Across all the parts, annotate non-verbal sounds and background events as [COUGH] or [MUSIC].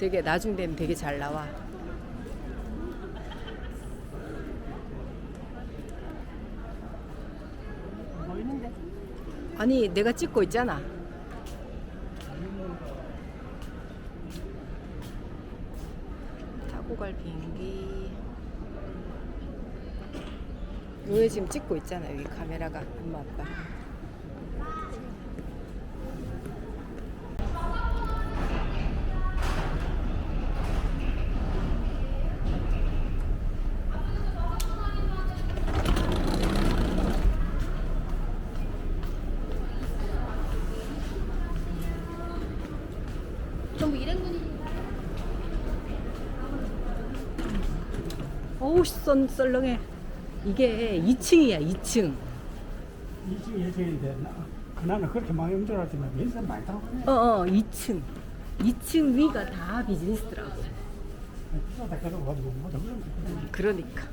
되게 나중 되면 되게 잘 나와. 아니 내가 찍고 있잖아. 타고 갈 비행기. 요에 지금 찍고 있잖아 여기 카메라가 엄마 아빠. 어우 썬 썰렁해. 이게 2층이야 2층. 2층 예정인데 나, 나는 그렇게 많이 알았지만 인사 많이 타고 그냥 어어 2층. 2층 위가 다 비즈니스더라고. 비싸다 그래가지고 뭐 그런 그러니까.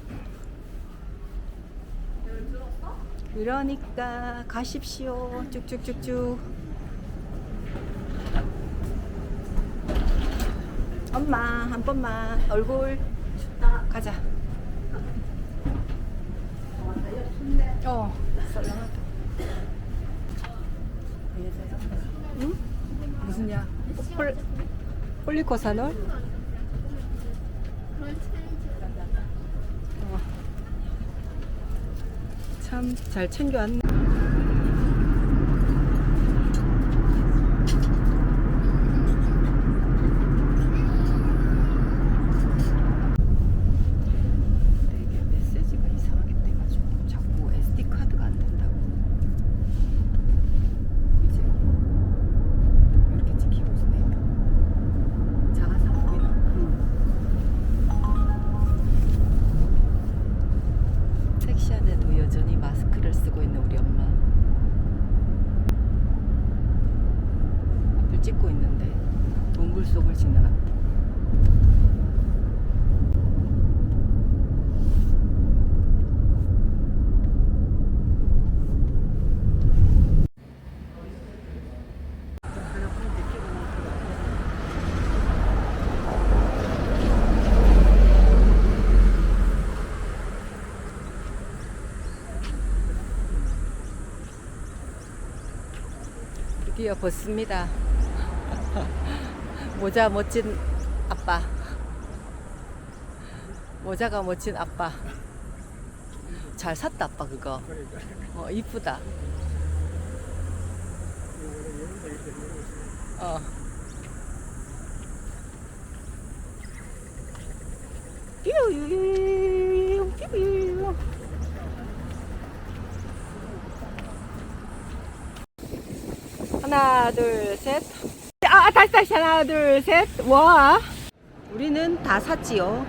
그러니까 가십시오. 쭉쭉쭉쭉. 엄마 한 번만 얼굴 가자. 어. 썰렁하다. 응? 무슨 야? 폴 폴리코사놀? 참 잘 챙겨왔네. 되게 메시지가 이상하게 돼가지고 자꾸 SD 카드가 안 된다고. 이제 이렇게 찍히고 있네. 작아서 안 보이나? 택시 안에도 여전히 마스크를 쓰고 있는 우리 엄마. 앞을 찍고 있는데 동굴 속을 지나갔다. 드디어 벗습니다. [LAUGHS] 모자 멋진 아빠. 모자가 멋진 아빠. 잘 샀다 아빠 그거. 어 이쁘다. 어. 뾰유 하나 둘 셋. 아 다시 다시 하나 둘 셋. 와. 우리는 다 샀지요.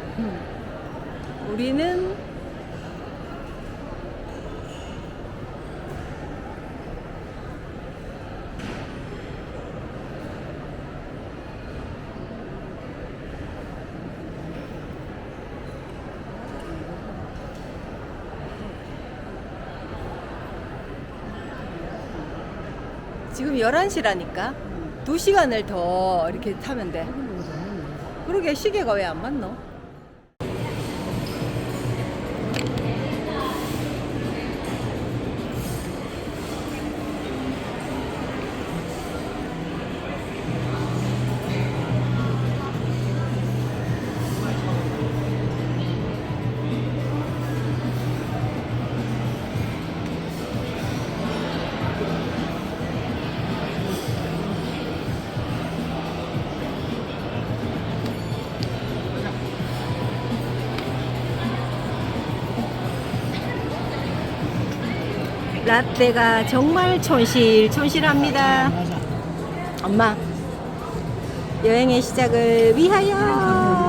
우리는 지금 11시라니까. 2시간을 더 이렇게 타면 돼. 그러게 시계가 왜 안 맞노? 라떼가 정말 촌실 촌실합니다. 엄마 여행의 시작을 위하여.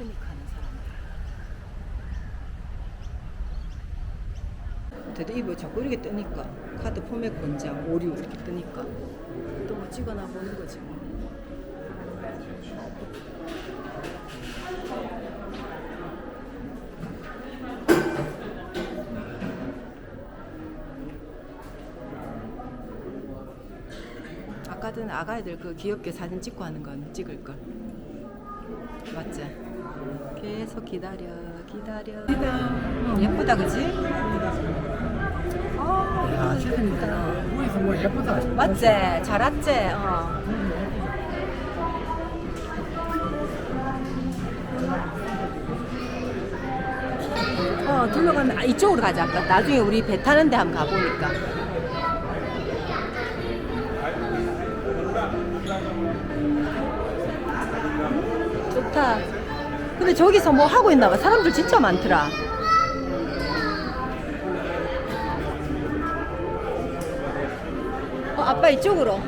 클릭하는 사람들. 드립을 자꾸 이렇게 뜨니까 카드 포맷 권장 오류 이렇게 뜨니까 또 뭐 찍어나 보는 거지 뭐. 아까든 아가애들 그 귀엽게 사진 찍고 하는 건 찍을 걸. 맞지? 계속 기다려 기다려 예쁘다 그지? 아 예쁘다 예쁘다 위에서 뭐 예쁘다. 맞지? 잘 왔지? 어. 어, 둘러가면 아, 이쪽으로 가자. 아까 나중에 우리 배 타는 데 한번 가보니까. 좋다. 근데 저기서 뭐 하고 있나 봐. 사람들 진짜 많더라. 어, 아빠 이쪽으로.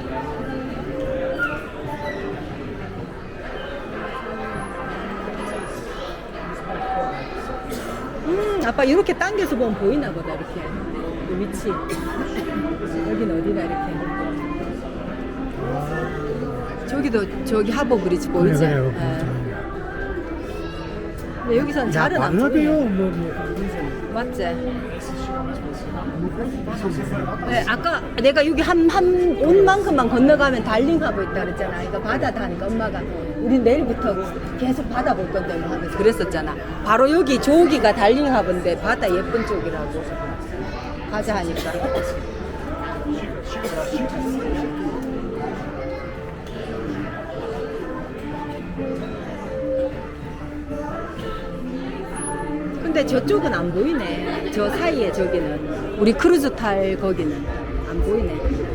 음, 아빠 이렇게 당겨서 보면 보이나 보다 이렇게 이 위치. 여긴 어디다 이렇게. 저기도 저기 하버 브리지 보이지? 그래요. 예. 근데 여기선 잘은 안. 보여. 뭐, 뭐. 맞지? 네, 아까 내가 여기 한, 한, 온 만큼만 건너가면 달링하고 있다 그랬잖아. 이거 바다 다니까 엄마가 우리 내일부터 계속 바다 볼 건데 뭐 하면서 그랬었잖아. 바로 여기 저기가 달링하브인데 바다 예쁜 쪽이라고. 가자 하니까. 근데 저쪽은 안 보이네. 저 사이에 저기는. 우리 크루즈 탈 거기는 안 보이네.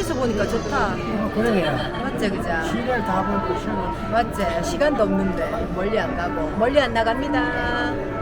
어, 위에서 보니까 좋다. 어, 그래. 맞지, 그자? 시계를 다 보고 시간. 맞지? 시간도 없는데 멀리 안 가고 멀리 안 나갑니다.